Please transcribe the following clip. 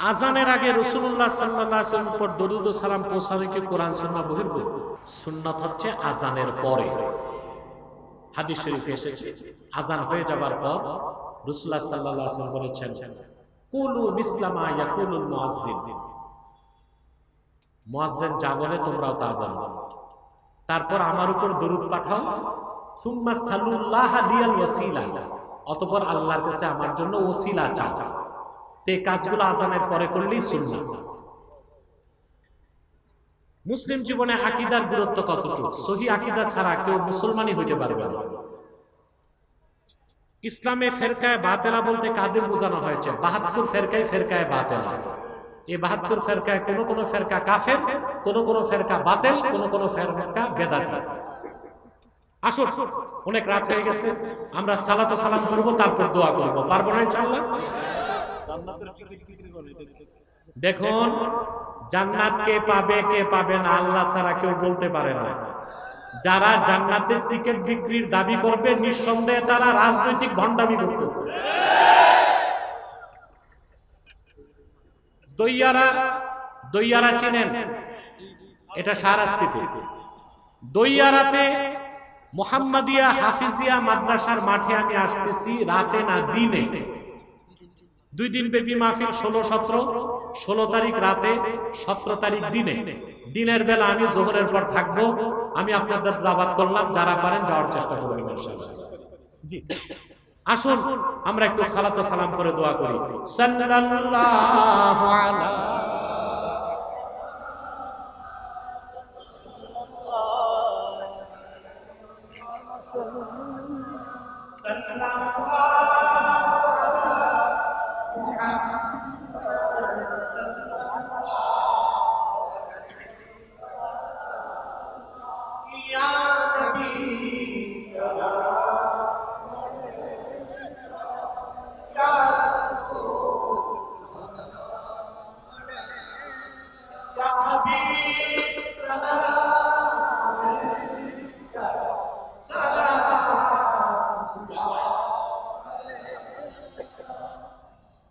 আজানের আগে রসুল্লাহ সাল্লাহ উপর দরুদ সালাম পৌঁছাবে কি কোরআন সুন্না বহির্ভ সুন্নত হচ্ছে আজানের পরে। হাদিস শরীফে এসেছে, আজান হয়ে যাবার পর রসুল্লাহ সাল্লাহ বলেছেন যা বলে তোমরাও তা তারপর আমার উপর দরুদ পাঠাও, সুম্মা সাল্লুল্লাহ আল্লাহর কাছে আমার জন্য ওসিলা চাও। কাজগুলো আজানের পরে করলেই সুন্নাত মুসলিম জীবনে আকিদার গুরুত্ব কতটুকু? সহি আকিদা ছাড়া কেউ মুসলমানই হইতে পারবে না। ইসলামে ফেরকায় বাতেলা বলতে কাদের বোঝানো হয়েছে? বাহাত্তর ফেরকায় ফেরকায় বাতেলা। এই বাহাত্তর ফেরকায় কোন কোন ফেরকা কাফের, কোন কোন ফেরকা বাতেল, কোন কোন ফেরকা বেদাতি। আসুন, অনেক রাত হয়ে গেছে, আমরা সালাত সালাম করব, তারপর দোয়া করব। পারব না ইনশাল্লাহ দেখুন জান্নাত কে পাবে কে পাবে না, আল্লাহ ছাড়া কেউ বলতে পারে না। যারা জান্নাতের টিকিট বিক্রির দাবি করবে, নিঃসন্দেহে তারা রাজনৈতিক ভণ্ডামি করতেছে। দইয়ারা দইয়ারা চিনেন? এটা সারাস্তিতে দইয়ারাতে মোহাম্মদিয়া হাফিজিয়া মাদ্রাসার মাঠে আমি আসতেছি, রাতে না দিনে। দুই দিন ব্যাপী মাহফিল ষোলো সতেরো। ষোলো তারিখ রাতে সতেরো তারিখ দিনে। দিনের বেলা আমি জোহরের পর থাকব। আমি আপনাদের দাবাত করলাম যারা পারেন যাওয়ার চেষ্টা করবেন। জি। আসুন আমরা একটু সালাত সালাম করে দোয়া করি। সাল্লাল্লাহু আলা সাল্লাল্লাহু